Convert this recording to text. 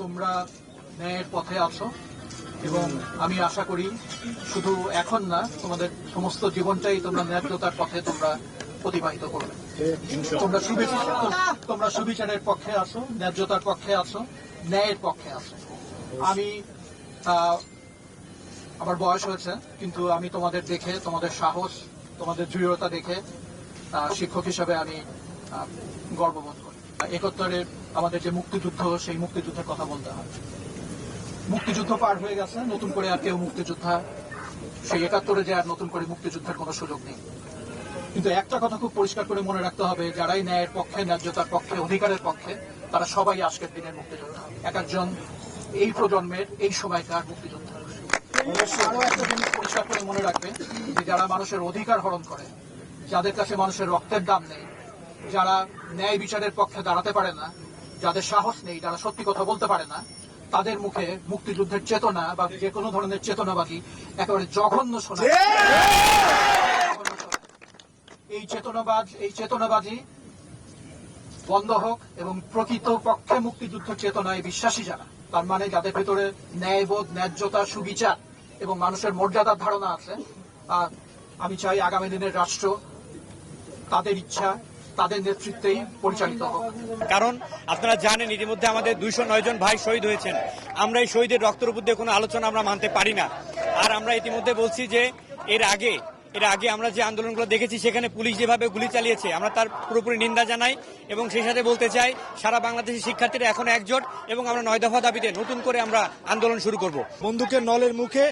তোমরা ন্যায়ের পথে আছো এবং আমি আশা করি শুধু এখন না, তোমাদের সমস্ত জীবনটাই তোমরা ন্যায্যতার পথে তোমরা অতিবাহিত করবে। তোমরা সুবিচার, তোমরা সুবিচারের পক্ষে আছো, ন্যায্যতার পক্ষে আছো, ন্যায়ের পক্ষে আছো। আমি আমার বয়স হয়েছে, কিন্তু আমি তোমাদের দেখে, তোমাদের সাহস, তোমাদের দৃঢ়তা দেখে শিক্ষক হিসাবে আমি গর্ববোধ করি। একত্তরের আমাদের যে মুক্তিযুদ্ধ, সেই মুক্তিযুদ্ধের কথা বলতে হয়। মুক্তিযুদ্ধ পার হয়ে গেছে, নতুন করে আর কেউ মুক্তিযোদ্ধা, সেই একাত্তরে যে আর নতুন করে মুক্তিযুদ্ধের কোনো সুযোগ নেই। কিন্তু একটা কথা খুব পরিষ্কার করে মনে রাখতে হবে, যারাই ন্যায়ের পক্ষে, ন্যায্যতার পক্ষে, অধিকারের পক্ষে, তারা সবাই আজকের দিনের মুক্তিযোদ্ধা। এক একজন এই প্রজন্মের, এই সময়কার মুক্তিযোদ্ধা। আরও একটা জিনিস পরিষ্কার করে মনে রাখবে যে যারা মানুষের অধিকার হরণ করে, যাদের কাছে মানুষের রক্তের দাম নেই যারা ন্যায় বিচারের পক্ষে দাঁড়াতে পারে না যাদের সাহস নেই যারা সত্যি কথা বলতে পারে না তাদের মুখে মুক্তিযুদ্ধের চেতনা বা যে কোনো ধরনের চেতনাবাদী একেবারে জঘন্য শোনা এই চেতনাবাজ এই চেতনাবাজি বন্ধ হোক এবং প্রকৃত পক্ষে মুক্তিযুদ্ধ চেতনায় বিশ্বাসী যারা তার মানে যাদের ভেতরে ন্যায়বোধ ন্যায্যতা সুবিচার এবং মানুষের মর্যাদার ধারণা আছে আহ, আমি চাই আগামী দিনের রাষ্ট্র তাদের ইচ্ছা তাদের নেতৃত্বেই পরিচালিত হোক। কারণ আপনারা জানেন ইতিমধ্যে আমাদের দুইশো নয় জন ভাই শহীদ হয়েছেন। আমরা এই শহীদের রক্তের উপর দিয়ে কোনো আলোচনা আমরা মানতে পারি না। আর আমরা ইতিমধ্যে বলছি যে এর আগে এর আগে আমরা যে আন্দোলনগুলো দেখেছি সেখানে পুলিশ যেভাবে গুলি চালিয়েছে আমরা তার পুরোপুরি নিন্দা জানাই এবং সেই সাথে বলতে চাই সারা বাংলাদেশের শিক্ষার্থীরা এখন একজোট এবং আমরা নয় দফা দাবিতে নতুন করে আমরা আন্দোলন শুরু করব। বন্দুকের নলের মুখে